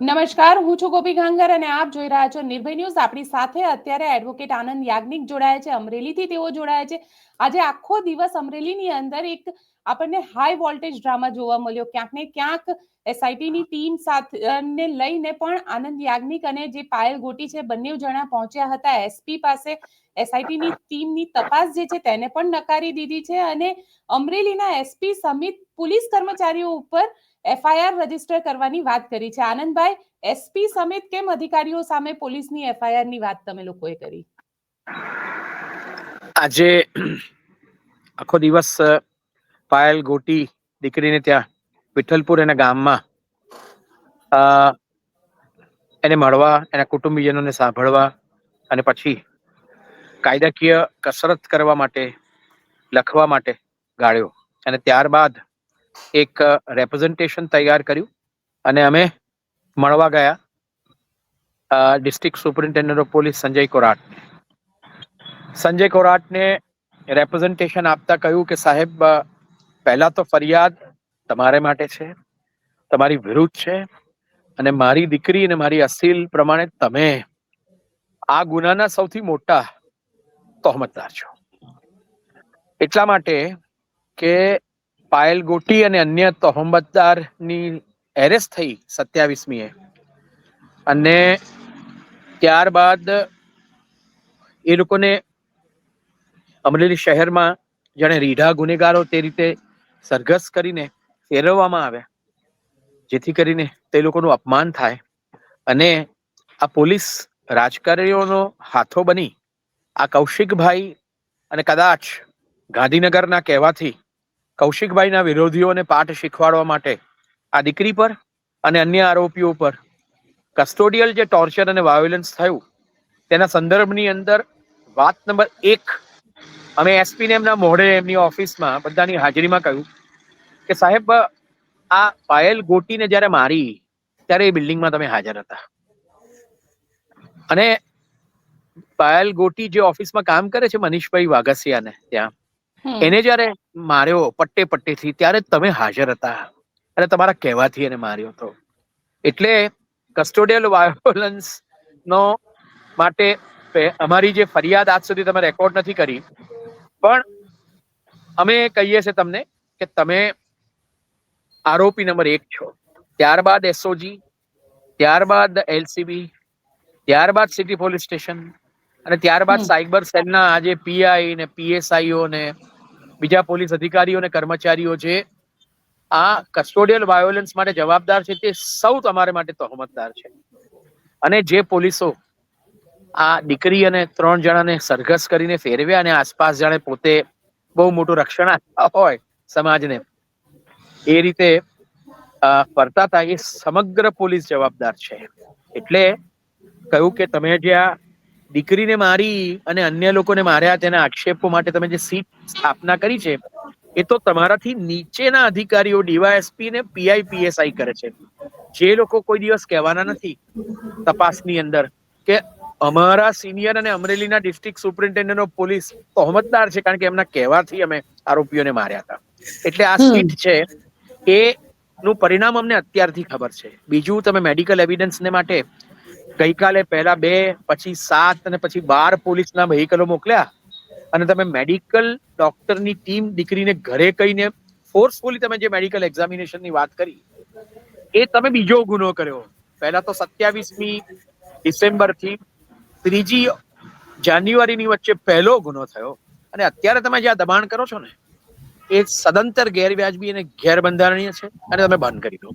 નમસ્કાર, હું છું ગોપી ગાંગર અને આપ જોઈ રહ્યા છો નિર્ભય ન્યૂઝ. આપણી સાથે અત્યારે એડવોકેટ આનંદ યાજ્ઞિક જોડાયા છે. અમરેલીથી તેઓ જોડાયા છે. આજે આખો દિવસ અમરેલીની અંદર એક આપણને હાઈ વોલ્ટેજ ડ્રામા જોવા મળ્યો. ક્યાંક ને ક્યાંક એસઆઈટીની ટીમ સાથે લઈને પણ આનંદ યાજ્ઞિક અને જે પાયલ ગોટી છે બંને જણા પહોંચ્યા હતા. એસપી પાસે એસઆઈટીની ટીમની તપાસ જે છે તેને પણ નકારી દીધી છે અને અમરેલીના એસપી સમિત પોલીસ કર્મચારીઓ ઉપર એફઆઈઆર રજિસ્ટર કરવાની વાત કરી છે. આનંદભાઈ એસપી સમિત કેમ અધિકારીઓ સામે પોલીસની એફઆઈઆરની વાત તમે લોકોએ કરી? આજે આખો દિવસ પાયલ ગોટી દીકરીને ત્યાં વિઠ્ઠલપુર એના ગામમાં એને મળવા, એના કુટુંબીજનોને સાંભળવા અને પછી કાયદાકીય કસરત કરવા માટે, લખવા માટે ગાળ્યો. અને ત્યારબાદ એક રેપ્રેઝન્ટેશન તૈયાર કર્યું અને અમે મળવા ગયા district superintendent of police Sanjay Korat. Sanjay કોરાટને representation આપતા કહ્યું કે, સાહેબ પહેલા તો ફરિયાદ તમારે માટે છે, તમારી વિરુદ્ધ છે અને મારી દીકરી અને મારી અસીલ પ્રમાણે તમે આ ગુનાના સૌથી મોટા તોહમતદાર છો. એટલા માટે કે પાયલ ગોટી અને અન્ય તહોમતદારની એરેસ્ટ થઈ સત્યાવીસમીએ. અને ત્યારબાદ એ લોકોને અમરેલી શહેરમાં જાણે રીઢા ગુનેગારો તે રીતે સરઘસ કરીને ફેરવવામાં આવ્યા, જેથી કરીને તે લોકોનું અપમાન થાય. અને આ પોલીસ રાજકારણીઓનો હાથો બની આ કૌશિકભાઈ અને કદાચ ગાંધીનગરના કહેવાથી કૌશિકભાઈના વિરોધીઓને પાઠ શીખવાડવા માટે આ દીકરી પર અને અન્ય આરોપીઓ પર કસ્ટોડિયલ જે ટોર્ચર અને વાયોલન્સ થયું, તેના સંદર્ભની અંદર વાત નંબર એક, અમે એસપીને એમના મોઢે એમની ઓફિસમાં બધાની હાજરીમાં કહ્યું કે સાહેબ, આ પાયલ ગોટીને જ્યારે મારી, ત્યારે એ બિલ્ડિંગમાં તમે હાજર હતા અને પાયલ ગોટી જે ઓફિસમાં કામ કરે છે મનીષભાઈ વાઘસિયાને ત્યાં. એને જયારે માર્યો પટ્ટે પટ્ટેથી ત્યારે તમે હાજર હતા. અને તમારા કહેવાથી એને માર્યો હતો. એટલે કસ્ટોડિયલ વાયોલન્સ નો માટે અમારી જે ફરિયાદ આજ સુધી તમે રેકોર્ડ નથી કરી પણ અમે કહીએ છીએ તમને કે તમે આરોપી નંબર એક છો. ત્યારબાદ એસઓજી ત્યારબાદ એલસીબી ત્યારબાદ સિટી પોલીસ સ્ટેશન અને ત્યારબાદ સાયબર સેલના આજે પીઆઈ ને પીએસઆઈઓ ને બીજા પોલીસ અધિકારીઓ અને કર્મચારીઓ જે આ કસ્ટોડિયલ વાયોલન્સ માટે જવાબદાર છે તે સૌ તમારે માટે તહોમતદાર છે. અને જે પોલીસો આ દીકરી અને ત્રણ જણાને સરઘસ કરીને ફેરવ્યા અને આસપાસ જાણે પોતે બહુ મોટું રક્ષણ હોય સમાજને, એ રીતે ફરતા હતા એ સમગ્ર પોલીસ જવાબદાર છે. એટલે કહ્યું કે તમે જે આ દીકરીને મારી અને અન્ય લોકોને માર્યા તેના આક્ષેપો માટે તમે જે સીટ સ્થાપના કરી છે એ તો તમારાથી નીચેના અધિકારીઓ ડીવાયએસપી ને પીઆઈ પીએસઆઈ કરે છે. જે લોકો કોઈ દિવસ કહેવાના નથી તપાસની અંદર કે અમારા સિનિયર અને અમરેલીના ડિસ્ટ્રિક્ટ સુપરિન્ટેન્ડન્ટ ઓફ પોલીસ તહોમતદાર છે કારણ કે એમના કહેવાથી અમે આરોપીઓને માર્યા હતા. એટલે આ સીટ છે એ નું પરિણામ અમને અત્યારથી ખબર છે. બીજું તમે મેડિકલ એવિડન્સ ને માટે ગઈકાલે પહેલા બે, પછી સાત અને પછી બાર પોલીસના વ્હીકલો મોકલ્યા. અને તમે મેડિકલ ડોક્ટરની ટીમ દીકરીને ઘરે કહીને ફોર્સફુલી તમે જે મેડિકલ એક્ઝામિનેશનની વાત કરી, એ તમે બીજો ગુનો કર્યો. પહેલા તો સત્યાવીસમી ડિસેમ્બરથી ત્રીજી જાન્યુઆરીની વચ્ચે પહેલો ગુનો થયો. અને અત્યારે તમે જે આ દબાણ કરો છો ને, એ સદંતર ગેરવ્યાજબી અને ગેરબંધારણીય છે. અને તમે બંધ કરી દો.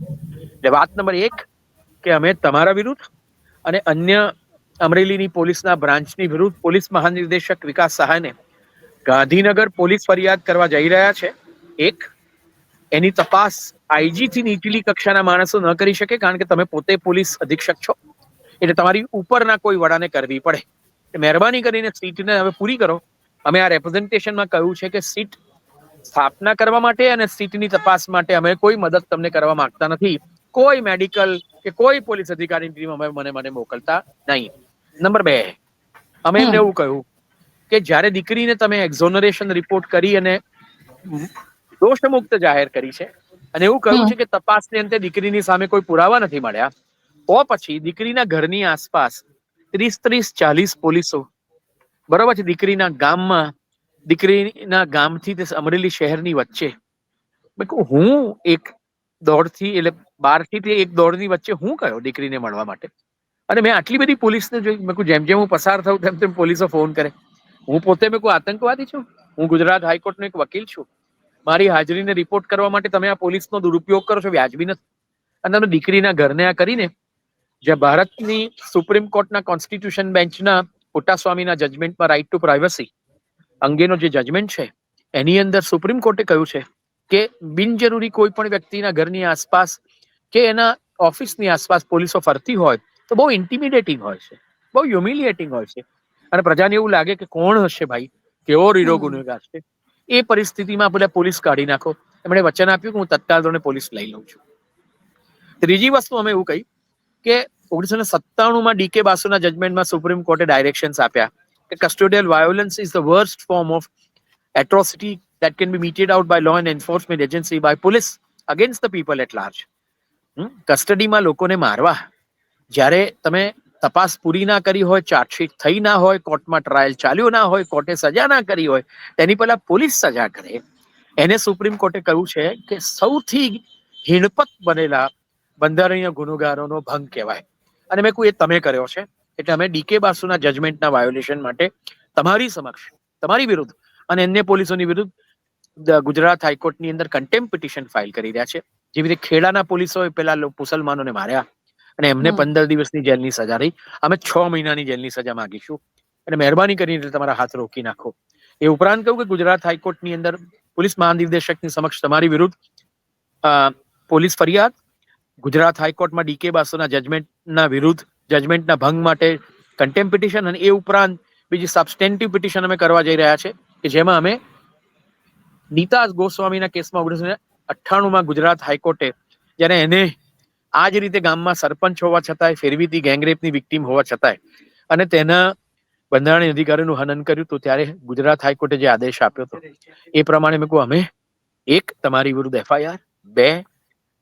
એટલે વાત નંબર એક કે અમે તમારા વિરુદ્ધ અને અન્ય અમરેલીની પોલીસના બ્રાન્ચની વિરુદ્ધ પોલીસ મહાનિર્દેશક વિકાસ સહાયને ગાંધીનગર પોલીસ ફરિયાદ કરવા જઈ રહ્યા છે. એક, એની તપાસ આઈજી થી નીચલી કક્ષાના માણસો ન કરી શકે કારણ કે તમે પોતે પોલીસ અધિક્ષક છો. એટલે તમારી ઉપરના કોઈ વડાને કરવી પડે. મહેરબાની કરીને સીટને હવે પૂરી કરો. અમે આ રેપ્રેઝન્ટેશનમાં કહ્યું છે કે સીટ સ્થાપના કરવા માટે અને સીટની તપાસ માટે અમે કોઈ મદદ તમને કરવા માંગતા નથી. કોઈ મેડિકલ કે કોઈ પોલીસ અધિકારીની ટીમ અમે મને મને મોકલતા નહીં. નંબર બે અમે એમને એવું કહ્યું કે જ્યારે દીકરીને તમે એક્ઝોનરેશન રિપોર્ટ કરી અને દોષમુક્ત જાહેર કરી છે અને એવું કહ્યું છે કે તપાસની અંતે દીકરીની સામે કોઈ પુરાવા નથી મળ્યા તો પછી દીકરીના ઘરની આસપાસ ત્રીસ ત્રીસ ચાલીસ પોલીસો બરોબર છે દીકરીના ગામમાં દીકરીના ગામથી તે અમરેલી શહેરની વચ્ચે. હું એક દોડથી એટલે બારથી તે એક દોડની વચ્ચે હું કયો દીકરીને મળવા માટે. અને મેં આટલી બધી પોલીસને જોઈ, મેં કહું જેમ જેમ હું પસાર થઉં તેમ તેમ પોલીસો ફોન કરે. હું પોતે મેં કોઈ આતંકવાદી છું? હું ગુજરાત હાઈકોર્ટનો એક વકીલ છું. મારી હાજરીને રિપોર્ટ કરવા માટે તમે આ પોલીસનો દુરુપયોગ કરો છો વ્યાજબી નથી. અને તમે દીકરીના ઘરને આ કરીને જે ભારતની સુપ્રીમ કોર્ટના કોન્સ્ટિટ્યુશન બેન્ચના પુટ્ટાસ્વામીના જજમેન્ટમાં રાઇટ ટુ પ્રાઇવસી અંગેનો જે જજમેન્ટ છે, એની અંદર સુપ્રીમ કોર્ટે કહ્યું છે કે બિનજરૂરી કોઈ પણ વ્યક્તિના ઘરની આસપાસ કે એના ઓફિસની આસપાસ પોલીસો ફરતી હોય તો બહુ ઇન્ટિમિડેટિંગ હોય છે. બહુ હ્યુમિલિએટિંગ હોય છે. અને પ્રજાને એવું લાગે કે કોણ હશે ભાઈ? કેવો રીડો ગુનેગાર છે? એ પરિસ્થિતિમાં પેલા પોલીસ કાઢી નાખો. એમણે વચન આપ્યું કે હું તત્કાલ ધોરણે પોલીસ લઈ લઉં છું. ત્રીજી વસ્તુ અમે એવું કહી કે ઓગણીસો ને સત્તાણુંમાં ડીકે બાસુના જજમેન્ટમાં સુપ્રીમ કોર્ટે ડાયરેક્શન્સ આપ્યા કે custodial violence is the worst form of atrocity that can be meted out by law and enforcement agency by police against the people at large. કસ્ટડીમાં લોકોને મારવા. જ્યારે તમે તપાસ પૂરી ના કરી હોય ચાર્જશીટ થઈ ના હોય કોર્ટમાં ટ્રાયલ ચાલ્યો ના હોય કોર્ટે સજા ના કરી હોય, તેની પહેલા પોલીસ સજા કરે. એને સુપ્રીમ કોર્ટે કહ્યું છે કે સૌથી હિણપત બનેલા બંધારણીય ગુનેગારોનો ભંગ કહેવાય. અને મેં કહ્યું, એ તમે કર્યો છે. એટલે અમે ડીકે બાસુના જજમેન્ટના વાયોલેશન માટે તમારી સમક્ષ, તમારી વિરુદ્ધ અને અન્ય પોલીસોની વિરુદ્ધ ગુજરાત હાઈકોર્ટની અંદર કન્ટેમ્પ પિટિશન ફાઇલ કરી રહ્યા છે. જેવી રીતે ખેડાના પોલીસોએ પેલા મુસલમાનોને માર્યા અને એમને પંદર દિવસની જેલની સજા રહી. અમે છ મહિનાની જેલની સજા માંગીશું. અને મહેરબાની કરીને તમારા હાથ રોકી નાખો. એ ઉપરાંત કહ્યું કે ગુજરાત હાઈકોર્ટની અંદર પોલીસ મહાનિર્દેશકની સમક્ષ તમારી વિરુદ્ધ પોલીસ ફરિયાદ ગુજરાત હાઈકોર્ટમાં ડીકે બાસુના જજમેન્ટના વિરુદ્ધ જજમેન્ટના ભંગ માટે કન્ટેમ્પ પિટિશન અને એ ઉપરાંત બીજી સબસ્ટેન્ટિવ પિટિશન અમે કરવા જઈ રહ્યા છે કે જેમાં અમે નીતા ગોસ્વામીના કેસમાં ઓગણીસો અઠ્ઠાણુંમાં ગુજરાત હાઈકોર્ટે, જ્યારે એને આ જ રીતે ગામમાં સરપંચ હોવા છતાંય, ફેરવીતી ગેંગરેપની વિક્ટીમ હોવા છતાંય, અને તેના બંધારણીય અધિકારીનું હનન કર્યું હતું ત્યારે ગુજરાત હાઈકોર્ટે જે આદેશ આપ્યો હતો, એ પ્રમાણે મેં કહું અમે એક તમારી વિરુદ્ધ એફઆઈઆર, બે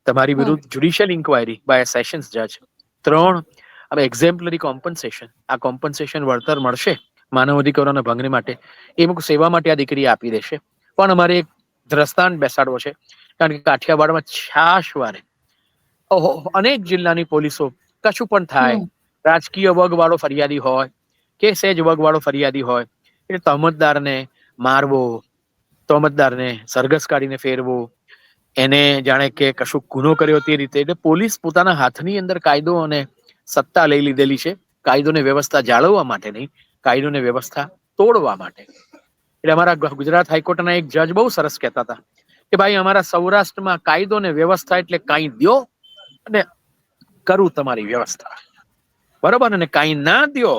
તમારી વિરુદ્ધ જ્યુડિશિયલ ઇન્ક્વાયરી બાય સેશન્સ જજ ત્રણ અમે એક્ઝેમ્પલરી કોમ્પન્સેશન આ કોમ્પન્સેશન વળતર મળશે માનવ અધિકારોના ભંગને માટે, એ મુક સેવા માટે આ દીકરી આપી દેશે. પણ અમારે એક દ્રષ્ટાંત બેસાડવો છે. કારણ કે કાઠિયાવાડમાં છાશ વારે. અનેક જિલ્લાની પોલીસો કશું પણ થાય. રાજકીય વગવાળો ફરિયાદી હોય કે સેજ વગવાળો ફરિયાદી હોય એટલે તહમતદારને મારવો તહમતદારને સરઘસ કાઢીને ફેરવો. એને જાણે કે કશું ગુનો કર્યો તે રીતે. એટલે પોલીસ પોતાના હાથની અંદર કાયદો અને સત્તા લઈ લીધેલી છે. કાયદો ને વ્યવસ્થા જાળવવા માટે નહીં કાયદો ને વ્યવસ્થા તોડવા માટે. એટલે અમારા ગુજરાત હાઈકોર્ટના એક જજ બહુ સરસ કહેતા હતા કે ભાઈ અમારા સૌરાષ્ટ્રમાં કાયદો ને વ્યવસ્થા એટલે કાંઈ દો અને કરું તમારી વ્યવસ્થા. બરોબર? અને કાંઈ ના દો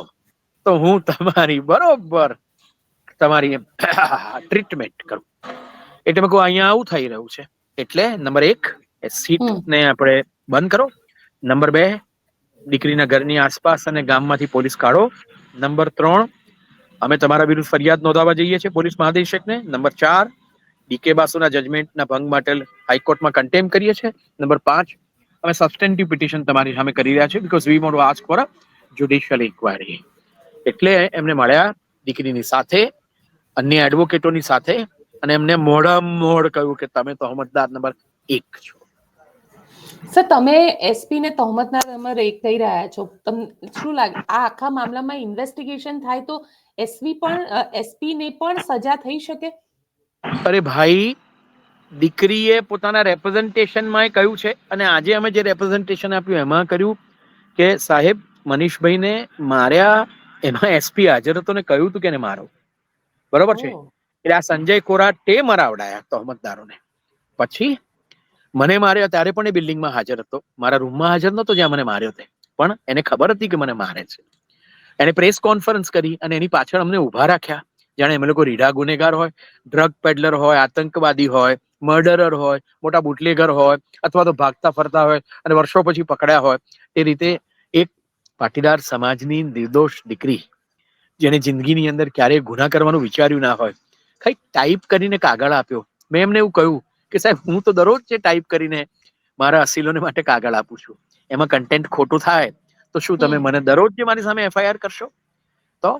તો હું તમારી બરોબર તમારી ટ્રીટમેન્ટ કરું. એટલે મેં કહું અહીંયા આવું થઈ રહ્યું છે. એટલે નંબર એક સીટ ને આપણે બંધ કરો. નંબર બે દીકરીના ઘરની આસપાસ અને ગામમાંથી પોલીસ કાઢો. નંબર ત્રણ અમે તમારા વિરુદ્ધ ફરિયાદ નોંધાવવા જઈએ છીએ પોલીસ મહાનિદેશકને. નંબર ચાર ડીકે બાસુના જજમેન્ટના ભંગ માટે હાઈકોર્ટમાં કન્ટેમ કરીએ છીએ. નંબર પાંચ, અમે સબસ્ટેન્ટિવ પિટિશન તમારી સામે કરી રહ્યા છીએ because we want ask for a judicial inquiry એટલે એમને મળ્યા દીકરીની સાથે, અન્ય એડવોકેટોની સાથે અને એમને મોઢા મોઢ કહ્યું કે તમે તો હમતદાર નંબર એક છો. સર તમે એસપી ને તહોમતના તમે રેક થઈ રહ્યા છો. તમને શું લાગે આ આખા મામલામાં ઇન્વેસ્ટિગેશન થાય તો એસપી પણ એસપી ને પણ સજા થઈ શકે? અરે ભાઈ દીકરીએ પોતાના રેપ્રેઝન્ટેશનમાં કહ્યું છે અને આજે અમે જે રેપ્રેઝન્ટેશન આપ્યું એમાં કર્યું કે સાહેબ મનીષભાઈને માર્યા એમાં એસપી હાજર હતો ને કહ્યું હતું કે એને મારો. બરોબર છે? એટલે આ સંજય કોરા તે મરાવડાયા તહમતદારોને. પછી મને માર્યો ત્યારે પણ એ બિલ્ડિંગમાં હાજર હતો. મારા રૂમમાં હાજર નહોતો જ્યાં મને માર્યો તે. પણ એને ખબર હતી કે મને મારે છે. એને પ્રેસ કોન્ફરન્સ કરી અને એની પાછળ અમને ઊભા રાખ્યા. જાણે અમે લોકો રીઢા ગુનેગાર હોય ડ્રગ પેડલર હોય, આતંકવાદી હોય મર્ડરર હોય, મોટા બુટલેગર હોય, અથવા તો ભાગતા ફરતા હોય અને વર્ષો પછી પકડ્યા હોય. એ રીતે એક પાટીદાર સમાજની નિર્દોષ દીકરી, જેને જિંદગીની અંદર ક્યારેય ગુના કરવાનું વિચાર્યું ના હોય કઈ ટાઈપ કરીને કાગળ આપ્યો. મેં એમને એવું કહ્યું કે સાહેબ હું તો દરરોજ જે ટાઈપ કરીને મારા અસીલોને માટે કાગળ આપું છું. એમાં કન્ટેન્ટ ખોટું થાય તો શું તમે મને દરરોજ જે મારી સામે એફઆઈઆર કરશો? તો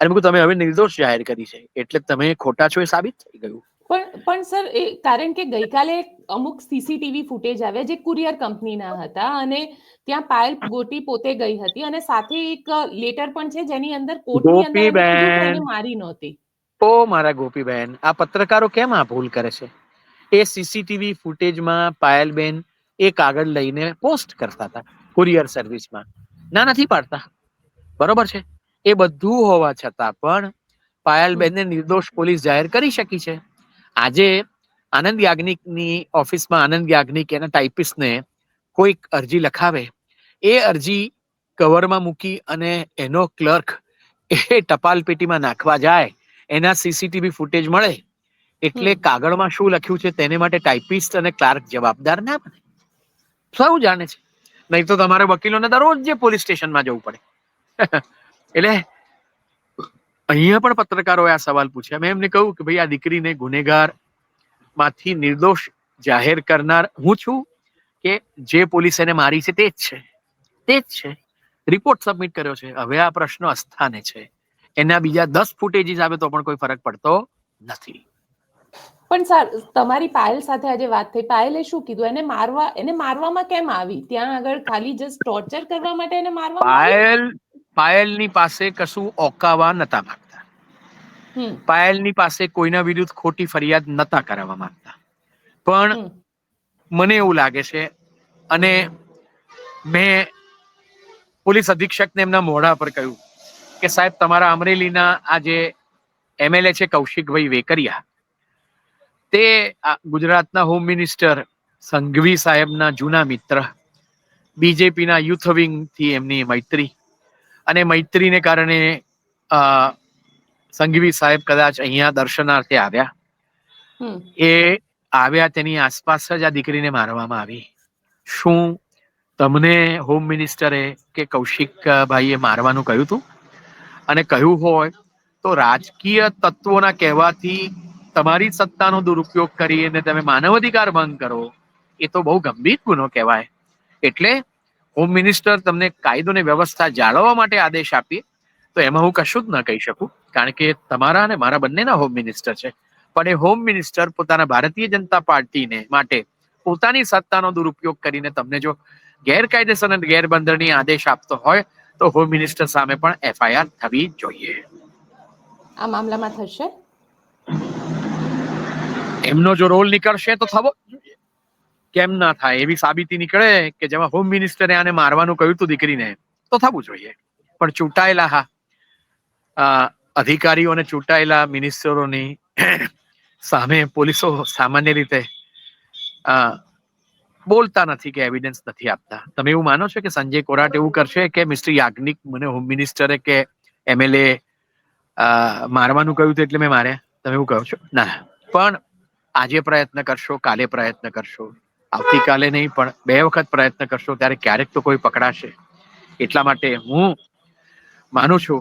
અને મેં તમે હવે નિર્દોષ જાહેર કરી છે એટલે તમે ખોટા છો એ સાબિત થઈ ગયું. પણ પણ સર એ કારણ કે ગઈકાલે અમુક સીસીટીવી ફૂટેજ આવ્યા જે કુરિયર કંપનીના હતા અને ત્યાં પાયલ ગોટી પોતે ગઈ હતી અને સાથે એક લેટર પણ છે જેની અંદર કોર્ટની અંદર. મારી નહોતી. ઓ મારા ગોપીબેન આ પત્રકારો કેમ આ ભૂલ કરે છે? એ સીસીટીવી ફૂટેજમાં પાયલબેન એ કાગળ લઈને પોસ્ટ કરતા હતા કુરિયર સર્વિસમાં ના નથી પાડતા. બરોબર છે? એ બધું હોવા છતાં પણ પાયલબેનને નિર્દોષ પોલીસ જાહેર કરી શકી છે. આજે આનંદ યાજ્ઞિકની ઓફિસમાં આનંદ યાજ્ઞિક એના ટાઈપિસ્ટને કોઈક અરજી લખાવે. એ અરજી કવરમાં મૂકી અને એનો ક્લર્ક એ ટપાલ પેટીમાં નાખવા જાય. એના સીસીટીવી ફૂટેજ મળે. એટલે કાગળમાં શું લખ્યું છે તેને માટે ટાઈપિસ્ટ અને ક્લાર્ક જવાબદાર ના બને. સૌ જાણે છે? નહીં તો તમારે વકીલોને દરરોજ જે પોલીસ સ્ટેશનમાં જવું પડે. એટલે અહીંયા પણ પત્રકારોએ આ સવાલ પૂછ્યા. મેં એમને કહ્યું કે ભાઈ આ દીકરીને ગુનેગારમાંથી નિર્દોષ જાહેર કરનાર હું છું કે જે પોલીસ એને મારી છે તે જ છે. તે જ છે. રિપોર્ટ સબમિટ કર્યો છે. હવે આ પ્રશ્ન અસ્થાને છે. એના બીજા દસ ફૂટેજીસ આવે તો પણ કોઈ ફરક પડતો નથી. પણ સર તમારી પાયલ સાથે આજે વાત થઈ. પાયલે શું કીધું? એને મારવા એને મારવામાં કેમ આવી? ત્યાં આગળ ખાલી જસ્ટ ટોર્ચર કરવા માટે એને મારવા પાયલ પાયલની પાસે કશું ઓકાવા નતા માંગતા. પાયલની પાસે કોઈના વિરુદ્ધ ખોટી ફરિયાદ નતા કરાવવા માંગતા. પણ મને એવું લાગે છે અને મેં પોલીસ અધિક્ષકને એમના મોઢા પર કહ્યું કે સાહેબ તમારા અમરેલીના આ જે એમએલએ છે કૌશિકભાઈ વેકરિયા તે ગુજરાતના હોમ મિનિસ્ટર સંઘવી સાહેબના જૂના મિત્ર બીજેપીના યુથ વિંગથી એમની મૈત્રી. અને મૈત્રીને કારણે સંઘવી સાહેબ કદાચ અહીંયા દર્શનાર્થે આવ્યા. એ આવ્યા તેની આસપાસ જ આ દીકરીને મારવામાં આવી. શું તમને હોમ મિનિસ્ટરે કે કૌશિક ભાઈએ મારવાનું કહ્યું હતું અને કહ્યું હોય તો રાજકીય તત્વોના કહેવાથી તમારી સત્તાનો દુરુપયોગ કરીને તમે માનવાધિકાર ભંગ કરો, એ તો બહુ ગંભીર ગુનો કહેવાય. એટલે હોમ મિનિસ્ટર તમને કાયદો ને વ્યવસ્થા જાળવવા માટે આદેશ આપીએ, તો એમાં હું કશું જ ન કહી શકું, કારણ કે તમારા અને મારા બંનેના હોમ મિનિસ્ટર છે. પણ એ હોમ મિનિસ્ટર પોતાના ભારતીય જનતા પાર્ટીને માટે પોતાની સત્તાનો દુરુપયોગ કરીને તમને જો ગેરકાયદેસર અને ગેરબંધરણીય આદેશ આપતો હોય, તો હોમ મિનિસ્ટર સામે પણ એફઆઈઆર થવી જોઈએ. આ મામલામાં થશે? એમનો જો રોલ નીકળશે તો થવો. કેમ ના થાય એવી સાબિતી નીકળે કે જેમાં હોમ મિનિસ્ટરે આને મારવાનું કહ્યું હતું દીકરીને, તો થવું જોઈએ. પણ ચૂંટાયેલા હા અધિકારીઓ અને ચૂંટાયેલા મિનિસ્ટરોની સામે પોલીસો સામાન્ય રીતે બોલતા નથી કે એવિડન્સ નથી આપતા. તમે એવું માનો છો કે સંજય કોરાટ એવું કરશે કે મિસ્ટર યાજ્ઞિક મને હોમ મિનિસ્ટરે કે એમએલએ મારવાનું કહ્યું હતું એટલે મેં માર્યા? તમે એવું કહો છો? ના. પણ આજે પ્રયત્ન કરશો, કાલે પ્રયત્ન કરશો. આવતીકાલે નહીં, પણ બે વખત પ્રયત્ન કરશો, ત્યારે ક્યારેક તો કોઈ પકડાશે. એટલા માટે હું માનું છું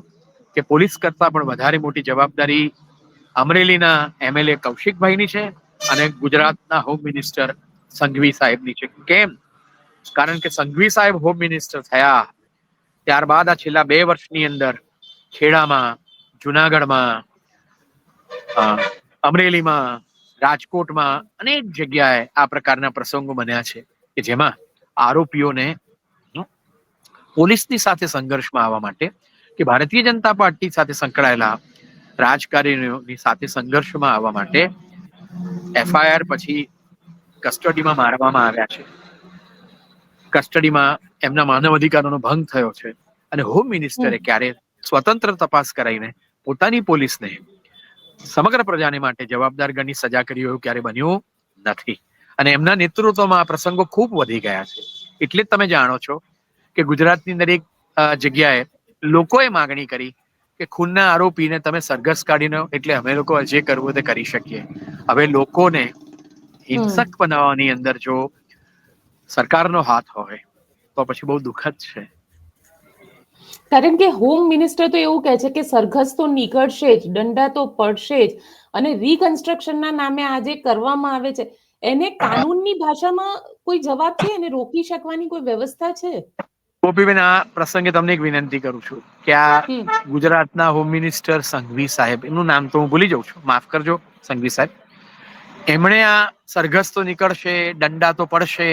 કે પોલીસ કરતા પણ વધારે મોટી જવાબદારી અમરેલીના એમએલએ કૌશિકભાઈની છે અને ગુજરાતના હોમ મિનિસ્ટર સંઘવી સાહેબની છે. કેમ? કારણ કે સંઘવી સાહેબ હોમ મિનિસ્ટર થયા, ત્યારબાદ આ છેલ્લા બે વર્ષની અંદર ખેડામાં, જુનાગઢમાં અમરેલીમાં રાજકોટમાં અનેક જગ્યાએ આ પ્રકારના પ્રસંગો બન્યા છે કે જેમાં આરોપીઓને પોલીસની સાથે સંઘર્ષમાં આવવા માટે કે ભારતીય જનતા પાર્ટી સાથે સંકળાયેલા રાજકારણીઓની સાથે સંઘર્ષમાં આવવા માટે એફઆઈઆર પછી કસ્ટડીમાં મારવામાં આવ્યા છે. કસ્ટડીમાં એમના માનવ અધિકારોનો ભંગ થયો છે અને હોમ મિનિસ્ટરે ક્યારે સ્વતંત્ર તપાસ કરાવીને પોતાની પોલીસને સમગ્ર પ્રજાને માટે જવાબદાર ગણી સજા કરી એવું ક્યારે બન્યું નથી. અને એમના નેતૃત્વમાં આ પ્રસંગો ખૂબ વધી ગયા છે. એટલે જ તમે જાણો છો કે ગુજરાતની દરેક એક જગ્યાએ લોકોએ માગણી કરી કે ખૂનના આરોપીને તમે સરઘસ કાઢીને એટલે અમે લોકો જે કરવું તે કરી શકીએ. હવે લોકોને હિંસક બનાવવાની અંદર જો સરકારનો હાથ હોય તો પછી બહુ દુઃખદ છે. કારણ કે હોમ મિનિસ્ટર તો એવું કહે છે કે સરઘસ તો નીકળશે જ દંડા તો પડશે જ અને રીકન્સ્ટ્રક્શનના નામે આજે કરવામાં આવે છે. એને કાનૂનની ભાષામાં કોઈ જવાબ છે? એને રોકી શકવાની કોઈ વ્યવસ્થા છે? ગોપીબેન આ પ્રસંગે તમને એક વિનંતી કરું છું કે આ ગુજરાતના હોમ મિનિસ્ટર સંઘવી સાહેબ એનું નામ તો હું ભૂલી જાઉં છું માફ કરજો સંઘવી સાહેબ. એમણે આ સરઘસ તો નીકળશે દંડા તો પડશે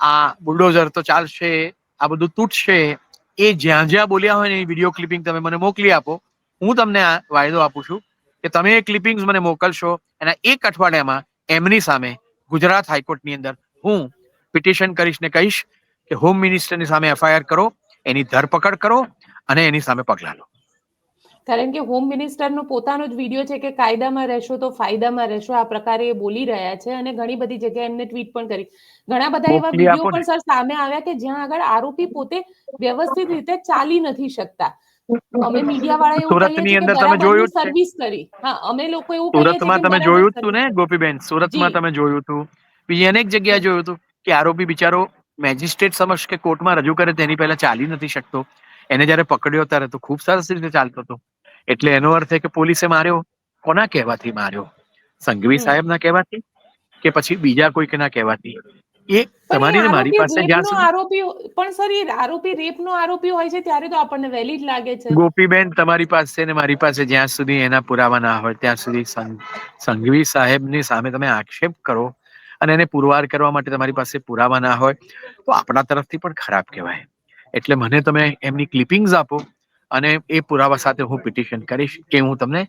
આ બુલડોઝર તો ચાલશે આ બધું તૂટશે એ જ્યાં જ્યાં બોલ્યા હોય ને એ વીડિયો ક્લિપિંગ તમે મને મોકલી આપો. હું તમને આ વાયદો આપું છું કે તમે એ ક્લિપિંગ્સ મને મોકલશો એના એક અઠવાડિયામાં એમની સામે ગુજરાત હાઈકોર્ટની અંદર હું પિટિશન કરીશ ને કહીશ કે હોમ મિનિસ્ટરની સામે એફઆઈઆર કરો, એની ધરપકડ કરો અને એની સામે પગલાં લો. કારણ કે હોમ મિનિસ્ટરનો પોતાનો જ વીડિયો છે કે કાયદામાં રહેશો તો ફાયદામાં રહેશો આ પ્રકારે એ બોલી રહ્યા છે અને ઘણી બધી જગ્યાએ એમને ટ્વીટ પણ કરી. ઘણા બધા એવા વીડિયો પણ સર સામે આવ્યા કે જ્યાં આગળ આરોપી પોતે વ્યવસ્થિત રીતે ચાલી નથી શકતા. અમે મીડિયા વાળા એવું સુરતની અંદર તમે જોયું સર્વિસ કરી. હા અમે લોકો એવું સુરતમાં તમે જોયું હતું ને ગોપીબેન? સુરતમાં તમે જોયું હતું બીજી અનેક જગ્યાએ જોયું હતું કે આરોપી બિચારો મેજિસ્ટ્રેટ સમક્ષ કે કોર્ટમાં રજૂ કરે તેની પહેલા ચાલી નથી શકતો. એને જ્યારે પકડ્યો ત્યારે તો ખૂબ સરસ રીતે ચાલતો હતો. એટલે એનો અર્થ એ કે પોલીસે માર્યો? કોના કહેવાથી માર્યો? સંઘવી. સાહેબના કહેવાથી કે પછી બીજા કોઈકના કહેવાથી? એ તમારી મારી પાસે જ્યાં સુધી આરોપી પણ સર એ આરોપી રેપનો આરોપી હોય છે ત્યારે તો આપણને વેલિડ લાગે છે. ગોપીબેન તમારી પાસે ને મારી પાસે જ્યાં સુધી એના પુરાવા ના હોય ત્યાં સુધી સંઘવી સંઘવી સાહેબની સામે તમે આક્ષેપ કરો અને એને પુરવાર કરવા માટે તમારી પાસે પુરાવા ના હોય તો આપણા તરફથી પણ ખરાબ કહેવાય. એટલે મને તમે એમની ક્લિપિંગ્સ આપો. અને એ પુરાવા સાથે હું પિટિશન કરીશ કે હું તમને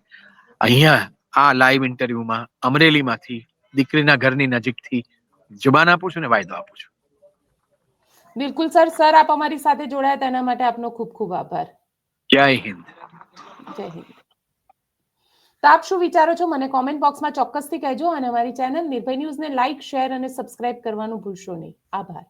અહીંયા આ લાઈવ ઇન્ટરવ્યુમાં અમરેલીમાંથી દીકરીના ઘરની નજીકથી જુબાન આપું છું ને વાયદો આપું છું. બિલકુલ સર સર આપ અમારી સાથે જોડાયા તેના માટે આપનો ખૂબ ખૂબ આભાર. જય હિન્દ. જય હિન્દ. તો આપ શું વિચારો છો? મને કોમેન્ટ બોક્સમાં ચોક્કસથી કહેજો અને અમારી ચેનલ નિર્ભય ન્યૂઝને લાઇક શેર અને સબસ્ક્રાઇબ કરવાનું ભૂલશો નહીં. આભાર.